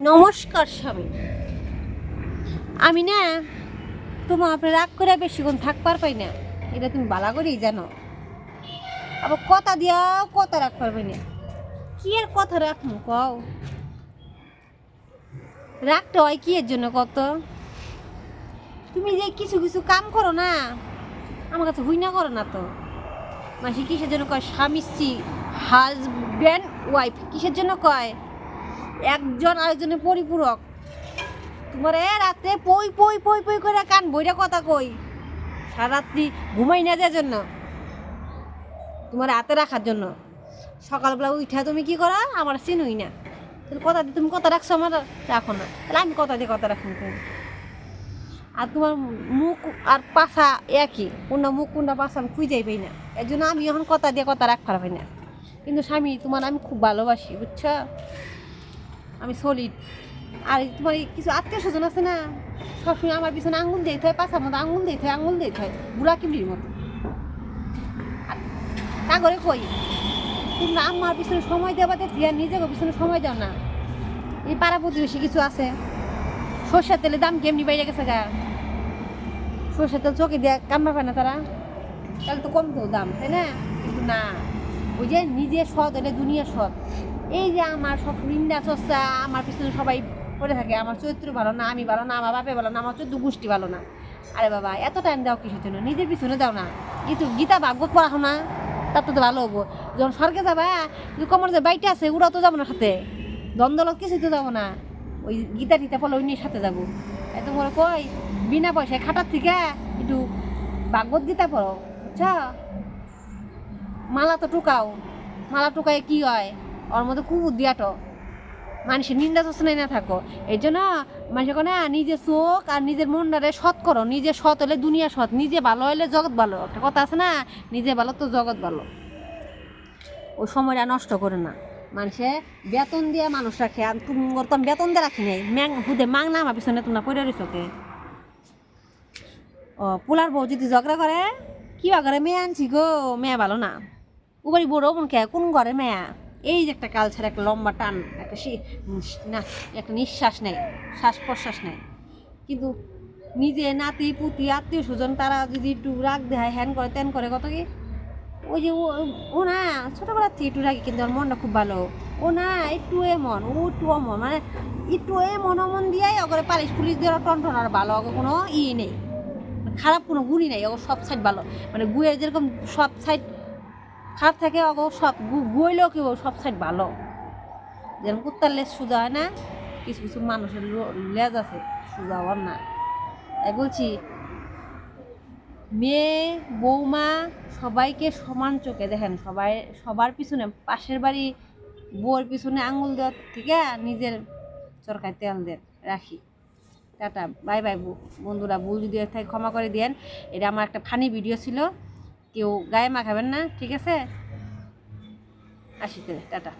নমস্কার স্বামী। আমি না, তোমার আপনি রাগ করে বেশিক্ষণ থাকবার পাই না। এটা তুমি বালা করেই জানো। আবার কথা দিয়া কথা রাখ পারবে না। কি আর কথা রাখব কও? রাখতে হয় কি এর জন্য কত? তুমি যে কিছু কিছু কাম করো না, আমার কাছে হুই না করো না তো। মাসি কিসের জন্য কয়? স্বামী স্ত্রী হাজব্যান্ড ওয়াইফ কিসের জন্য কয়? একজন আরেকজনের পরিপূরক। তোমার এ রাতে পই পই পই পই করে কান বইটা কথা কই। সারাত্রি ঘুমাই না যার জন্য। তোমার হাতে রাখার জন্য। সকালবেলা উঠা তুমি কি করো? আমার চিনুই না। তাহলে কথা দিয়ে তুমি কথা রাখছো আমার? রাখো না। তাহলে আমি কথা দিয়ে কথা রাখুন তুমি আর তোমার মুখ আর পাশা একই। কোনটা মুখ, কোনটা পাশা আমি খুঁজেই পাই না। এর জন্য আমি এখন কথা দিয়ে কথা রাখতে পারি না। কিন্তু স্বামী, তোমার আমি খুব ভালোবাসি, বুঝছ? আমি সলিড আর তোমার কিছু আত্মীয় স্বজন আছে না, সবসময় আমার পিছনে আঙুল দিতে হয় পাশার মতো আঙুল দিতে হয়, আঙুল দিতে হয়, বুড়া কিমড়ির মতো। তা করে কই? তোমরা আমার পিছনে সময় দেওয়া দিয়ে নিজেকে পিছনে সময় দাও না। এই পাড়া প্রতিবেশী কিছু আছে, সর্ষের তেলের দাম কেমনি বাইরে গেছে গা? সর্ষের তেল চোখে দিয়ে কামড়া পায় না তারা। তাহলে তো কম তো দাম, তাই না? কিন্তু না, ওই যে নিজে সৎ হলে দুনিয়া সৎ। এই যে আমার সব নিন্দা চর্চা আমার পিছনে সবাই পড়ে থাকে, আমার চরিত্র ভালো না, আমি ভালো না, আমার বাপে ভালো না, আমার চোদ্দ গোষ্ঠী ভালো না। আরে বাবা, এত টাইম দাও কিসের জন্য? নিজের পিছনে দাও না। কিন্তু গীতা পড়াশো না, তার তো ভালো হব। যখন স্বর্গে যাবা কমর যে বাইটা আছে, ওরাও তো যাব না সাথে। দ্বন্দ্বলত কিছুই তো যাব না। ওই গীতা টিতা পড়লে নিয়ে সাথে যাব। এত বড় কই বিনা পয়সায় খাটার থেকে একটু ভাগবত গীতা পড়ো, বুঝছা? মালা তো টুকাও। মালা টুকায় কি হয়? ওর মধ্যে কুকুর দিয়াটো মানুষের নিন্দা চোচনাই না থাকো। এই জন্য মানুষের কোনো নিজের চোখ আর নিজের মনটারে সৎ করো। নিজে সৎ হলে দুনিয়া সৎ। নিজে ভালো হলে জগৎ ভালো। একটা কথা আছে না, নিজে ভালো তো জগৎ ভালো। ওই সময়টা নষ্ট করে না। মানুষে বেতন দিয়ে মানুষ রাখে। আর তুমি তো বেতন দিয়ে রাখি নাই। ম্যাং, হুদে মাং না আমার পিছনে তোমরা পড়ে রয়েছোকে ও, পোলার বউ যদি ঝগড়া করে, কি বা করে? মেয়ে আনছি গো। মেয়ে ভালো না। উবারি বড় বোন কে? কোন ঘরে মেয়া? এই যে একটা কালচার, একটা লম্বা টান, একটা না, একটা নিঃশ্বাস নেয় শ্বাস প্রশ্বাস নেয়। কিন্তু নিজে নাতি, পুতি, আত্মীয় স্বজন তারা যদি একটু রাগ দেয় হ্যান করে, ত্যান করে, কত কি? ওই যে ও- না ছোটোবেলার থেকে একটু রাগি, কিন্তু ওর মনটা খুব ভালো। ও না, একটু এমন, ও একটু অমন মানে একটু এমন অমন দিয়াই ওকে পালিশ পুলিশ দিয়ে টন আর ভালো ওকে কোনো ই নেই। খারাপ কোনো গুণই নেই ওকে সব সাইড ভালো। মানে গুয়ের যেরকম সব সাইড খারাপ থাকে ওকে সব গুইলেও কেউ সব সাইড ভালো। যেরকম কুত্তার লেজ সোজা হয় না, কিছু কিছু মানুষের লেজ আছে, সোজা হওয়ার না। তাই বলছি, মেয়ে, বৌমা সবাইকে সমান চোখে দেখেন, সবাই সবার পিছনে, পাশের বাড়ি বউর পিছনে আঙুল দেওয়ার থেকে নিজের চরকায় তেল দেন, রাখি। টাটা, বাই বাই বন্ধুরা, ভুল যদি ক্ষমা করে দেন এটা আমার একটা ফানি ভিডিও ছিল। কেউ গায়ে মাখাবেন না ঠিক আছে? আসিতে টাটা।